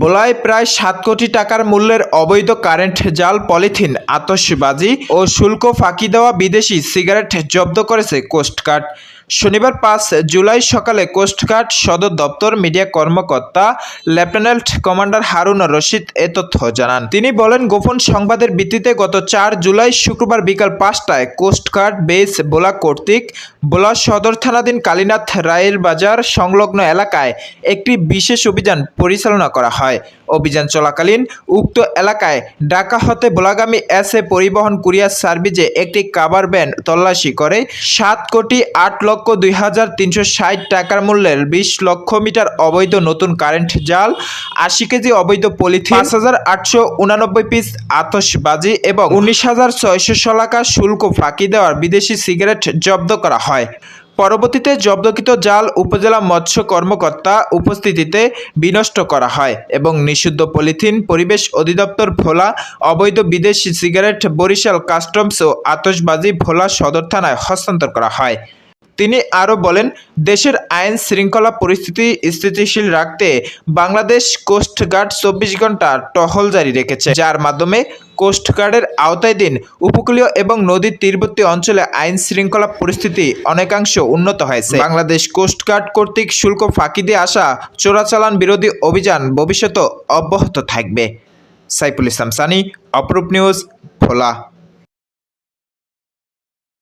বোলায় প্রায় সাত কোটি টাকার মূল্যের অবৈধ কারেন্ট, জাল, পলিথিন আতসবাজি ও শুল্ক ফাঁকি দেওয়া বিদেশি সিগারেট জব্দ করেছে কোস্টগার্ড। শনিবার পাঁচ জুলাই সকালে কোস্টগার্ড সদর দপ্তর মিডিয়া কর্মকর্তা লেফটেন্যান্ট কমান্ডার হারুন রশিদ এ তথ্য জানান। তিনি বলেন, গোপন সংবাদের ভিত্তিতে গত চার জুলাই শুক্রবার বিকাল পাঁচটায় কোস্টগার্ড বেস বোলা কর্তৃক বোলা সদর থানাধীন কালীনাথ রায়ের বাজার সংলগ্ন এলাকায় একটি বিশেষ অভিযান পরিচালনা করা হয়। অভিযান চলাকালীন উক্ত এলাকায় ঢাকা হতে বোলাগামী এস এ পরিবহন কুরিয়ার সার্ভিসে একটি কাভার ভ্যান তল্লাশি করে সাত কোটি আট লক্ষ দুই হাজার তিনশো ষাট টাকার মূল্যের বিশ লক্ষ মিটার অবৈধ নতুন কারেন্ট জাল, আশি কেজি অবৈধ পলিথিন, পাঁচ হাজার আটশো উনানব্বই পিস আতশবাজি এবং উনিশ হাজার ছয়শো শলাকা শুল্ক ফাঁকি দেওয়ার বিদেশি সিগারেট জব্দ করা হয়। পরবর্তীতে জব্দকৃত জাল উপজেলা মৎস্য কর্মকর্তা উপস্থিতিতে বিনষ্ট করা হয় এবং নিষিদ্ধ পলিথিন, পরিবেশ অধিদপ্তর ভোলা, অবৈধ বিদেশি সিগারেট, বরিশাল কাস্টমস ও আতশবাজি ভোলা সদর থানায় হস্তান্তর করা হয়। তিনি আরও বলেন, দেশের আইন শৃঙ্খলা পরিস্থিতি স্থিতিশীল রাখতে বাংলাদেশ কোস্টগার্ড চব্বিশ ঘণ্টা টহল জারি রেখেছে, যার মাধ্যমে কোস্টগার্ডের আওতায় দিন উপকূলীয় এবং নদীর তীরবর্তী অঞ্চলে আইন শৃঙ্খলা পরিস্থিতি অনেকাংশ উন্নত হয়েছে। বাংলাদেশ কোস্টগার্ড কর্তৃক শুল্ক ফাঁকি দিয়ে আসা চোরাচালান বিরোধী অভিযান ভবিষ্যতে অব্যাহত থাকবে। সাইফুল ইসলাম সানি, অপরূপ নিউজ, ভোলা।